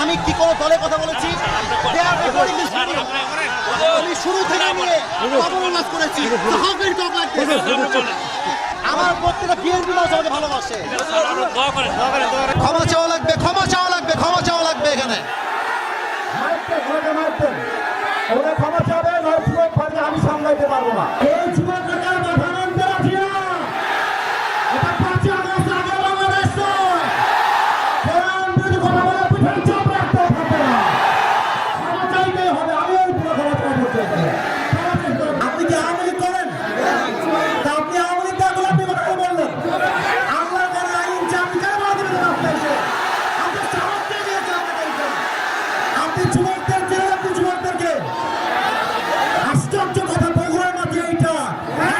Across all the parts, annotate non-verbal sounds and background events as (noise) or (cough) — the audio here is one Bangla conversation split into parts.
আমি কি কোনো দলের কথা বলেছি. আমি শুরু থেকে নিয়ে উল্লাস করেছি? আমার প্রত্যেকটা বিএনপি মানুষ ভালোবাসে। ক্ষমা চাওয়া লাগবে, ক্ষমা চাওয়া লাগবে, ক্ষমা চাওয়া লাগবে এখানে। ক্ষমা চাবে আমি সামলাইতে পারব না এই যুবকটার মাথা নামতে রাখি না এটা পাঁচই আগস্ট আগে বাংলাদেশ নয় কোরআন বিরোধী কথা বলে পিঠের চাপ রাখতে থাকে না ক্ষমা চাইতেই হবে আমি ওই পুরো ক্ষমা চাইব আপনি কি আওয়ামী লীগ করেন তা আপনি আওয়ামী লীগ দেখলে আপনি কথা বললেন আল্লাহ করে আইন চাকরি কেন বাদ দেবেন আপনি এসে আপনি সাহস কে দিয়েছে আপনাকে এইখানে? আপনি যুবকদের জেলে আপনি যুবকদেরকে আশ্চর্য কথা বগুড়ার মাঝে এইটা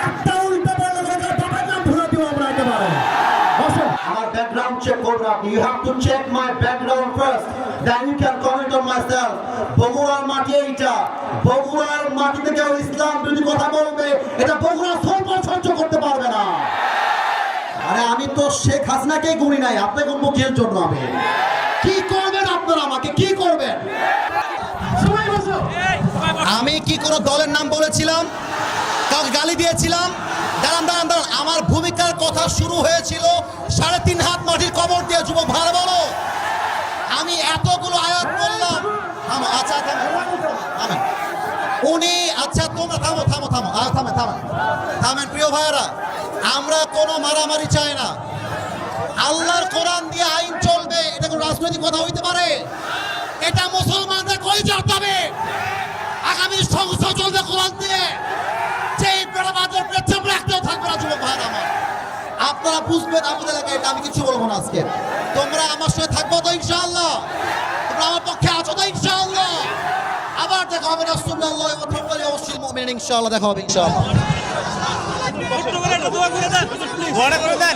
একটা উল্টো বললে কথা বাবার নাম ধরে দিব আমরা একেবারে বসেন করবেন আপনি you have to check my background first then you can comment on my self বগুড়ার মাটি এইটা। বগুড়ার মাটিতে কেউ ইসলাম বিরোধী কথা বলবে এটা বগুড়া সরকার সহ্য করতে পারবে না। আরে আমি তো শেখ হাসিনাকেই গুনি নাই আপনাকে মুখের জন্য আমি কি করবেন আপনারা আমাকে? কি করবেন? আমি কি কোনো দলের নাম বলেছিলাম? কাউকে গালি দিয়েছিলাম। দাঁড়ান দাঁড়ান দাঁড়ান। আমার ভূমিকার কথা শুরু হয়েছিল সাড়ে তিন হাত মাটির কবর দিয়ে, যুবক ভালো বলো। আমি এতগুলো আয়াত করলাম থামো আচ্ছা থামো উনি আচ্ছা তোমরা থামো থামো থামো। আর থামে থামেন থামেন, প্রিয় ভাইয়েরা, আমরা কোনো মারামারি চাই না। আল্লাহর কোরআন দিয়ে আইন চলবে, এটা কোনো রাজনৈতিক কথা হইতে পারে? এটা মুসলমানদের কই যেতে হবে আগামী সংসদ চলবে কোরআন দিয়ে। পেছন রাখতেও থাকবে না যুবক ভাইয়ের আমার। আপনারা বুঝবেন আপনাদের এলাকায় আমি কিছু বলব না আজকে। তোমরা আমার সঙ্গে থাকব তো ইনশাআল্লাহ। তোমরা আমার পক্ষে আছো তো ইনশাআল্লাহ। আবার দেখা হবে রাসূলুল্লাহ ওয়া তোমরা অবশ্যই মুমিন ইনশাআল্লাহ, দেখা হবে ইনশাআল্লাহ। হবে হবে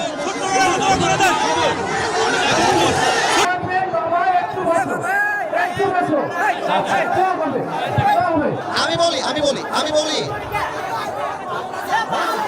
আমি বলি আমি বলি আমি বলি। Vamos! (laughs)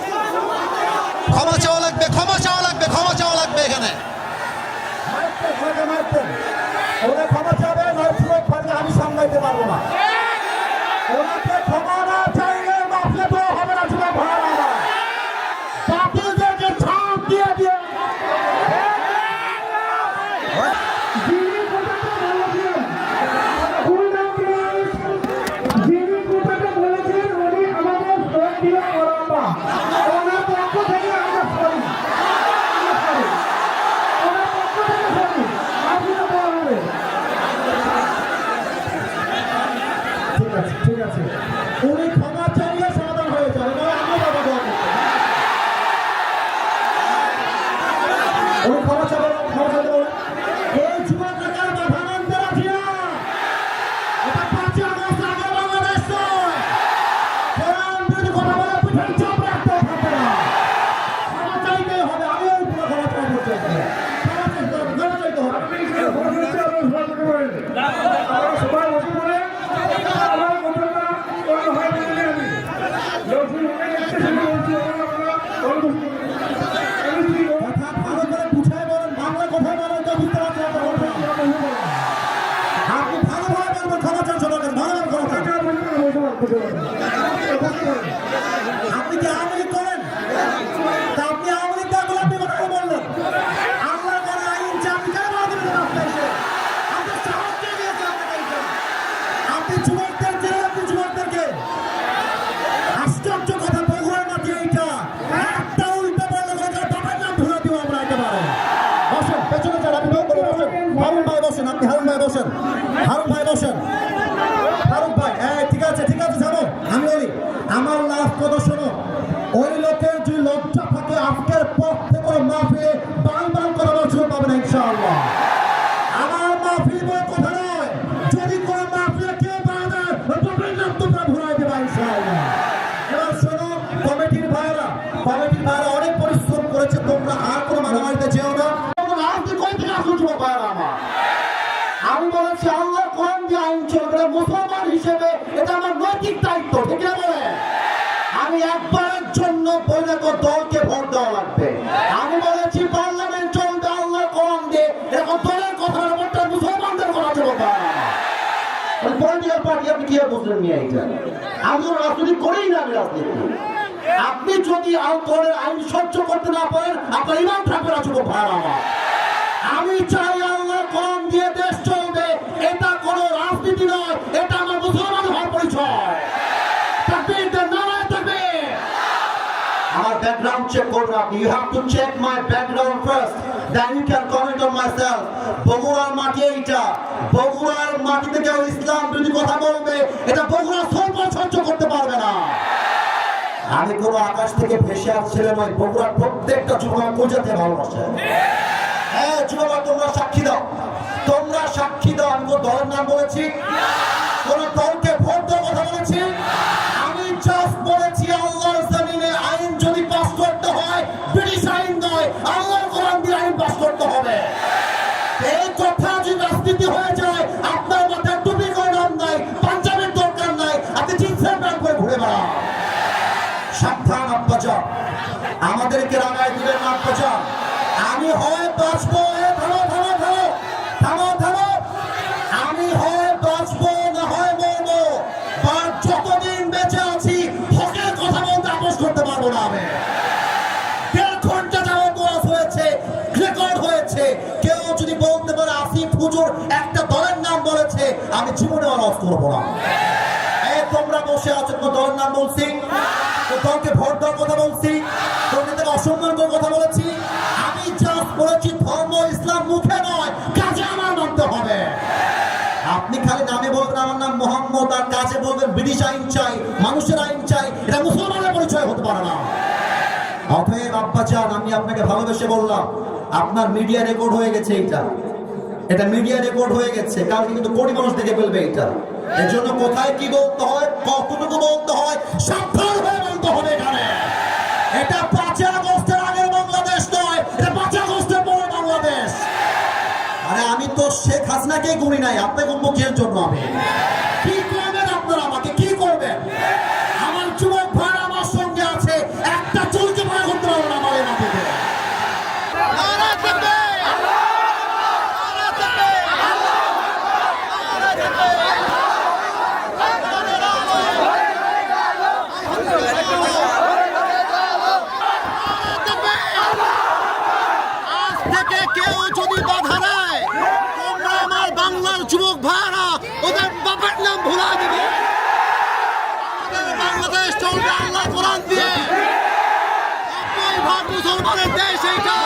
আমার লাস্ট কথা শোনো। ওই লোকের যদি লজ্জা থাকে, আজকের পর থেকে মাহফিলে বাং বাং করাবার সুযোগ পাবে না ইনশাআল্লাহ। আমার মাহফিল বলে কথা নয়। যদি কোনো মাহফিলে কেউ বাধা তবে নাম তোমরা ঘুরাই দেবা ইনশাআল্লাহ। এবার শোনো, কমিটির ভাইরা কমিটির ভাইরা অনেক পরিশ্রম করেছে, তোমরা আর কোনো মারামারিতে যেও না। আর আমার। আমি বলেছি আল্লাহ কোরআন যে আইন চলবে, মুসলমান হিসেবে এটা আমার নৈতিক দলকে ভোট দেওয়া লাগবে। আমি বলেছি, পার্লামেন্ট চলবে আল্লাহ দিয়ে। এরকম দলের কথা মুসলমানদের কথা আপনি আমি না যদি আইন সহ্য করতে না পারেন, আপনার ইমান আমার। আমি চাই আমার ব্যাকগ্রাউন্ড চেক করবেন আপনি you have to check my background first then you can comment on my self বগুড়ার মাটি এইটা। বগুড়ার মাটিতে কেউ ইসলাম যদি কথা বলবে, এটা বগুড়া সরকার সহ্য করতে পারবে না। আমি কোনো আকাশ থেকে ভেসে আসছিলাম, ওই বগুড়ার প্রত্যেকটা যুবক পূজাতে ভালোবাসে। হুজুর, একটা দলের নাম বলেছে, আমি জীবনে ওয়াজ করব না। তোমরা বসে আছো, কোন দলের নাম বলছি? দলকে ভোট দেওয়ার কথা বলছি? নেতাকে অসম্মান করার কথা বলেছি? আমি জাস্ট বলেছি, ধর্ম ইসলাম মুখে নয়, কাজে আমার মানতে হবে। আপনি খালি নামে বলবেন, আমার নাম মোহাম্মদ, আর কাজে বলবেন, ব্রিটিশ আইন চাই, মানুষের আইন চাই, এটা মুসলমানের পরিচয় হতে পারে না। অতএব আব্বা চান আমি আপনাকে ভালোবেসে বললাম, আপনার মিডিয়া রেকর্ড হয়ে গেছে এটা এটা মিডিয়া রেকর্ড হয়ে গেছে। কালকে কিন্তু কোটি মানুষ দেখে ফেলবে এটা। এর জন্য কোথায় কি বলতে হয়, কতটুকু বলতে হয় সাবধান হয়ে বলতে হবে এখানে। এটা আগস্টের আগের বাংলাদেশ নয়, এটা আগস্টের পরে বাংলাদেশ। আরে আমি তো শেখ হাসিনাকে গুনি নাই আপনাকে উন্মুখের জন্য আমি কি করবেন আপনারা আমাকে কি করবেন আমার যুবক ভাই আমার সঙ্গে আছে একটা চুলকে ভয় করতে পারব না আমার এই মাটিতে আজ থেকে কেউ যদি বাধা দেয় তোমরা আমার বাংলার যুবক ভাইরা ওদের বাপের নাম ভুলা দিবে আমাদের বাংলাদেশ চলবে আল্লাহ কোরআন দিয়ে নব্বই ভাগ মুসলমানের দেশ এইটা।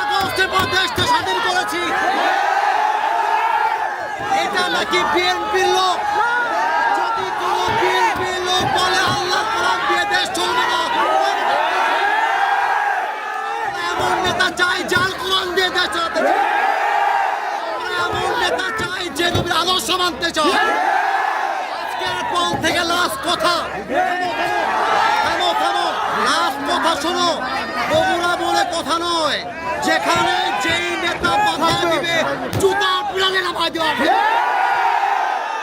আগস্টের পর দেশটা স্বাধীন করেছি। এটা নাকি বিএনপির লোক? যদি কোনো বিএনপির লোক বলে আল্লাহ কোরআন দিয়ে দেশ চলবে না, এমন নেতা চাই যার কোরআন দিয়ে দেশ চালাতে এমন নেতা চাই যে নবীর আদর্শ মানতে চায়। আজকের পর থেকে লাস্ট কথা থামো থামো লাস্ট কথা শোনো বগুড়া বলে কথা নয় যেখানে যেই নেতা বাধা দিবে জুতা পিড়ালে নামায় দেওয়া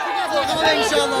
ঠিক আছে ইনশাআল্লাহ।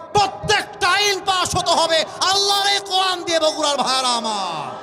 প্রত্যেকটা আইন পাশ হতে হবে। আল্লাহরে কোরআন দিয়ে বগুড়ার ভাইরা আমার।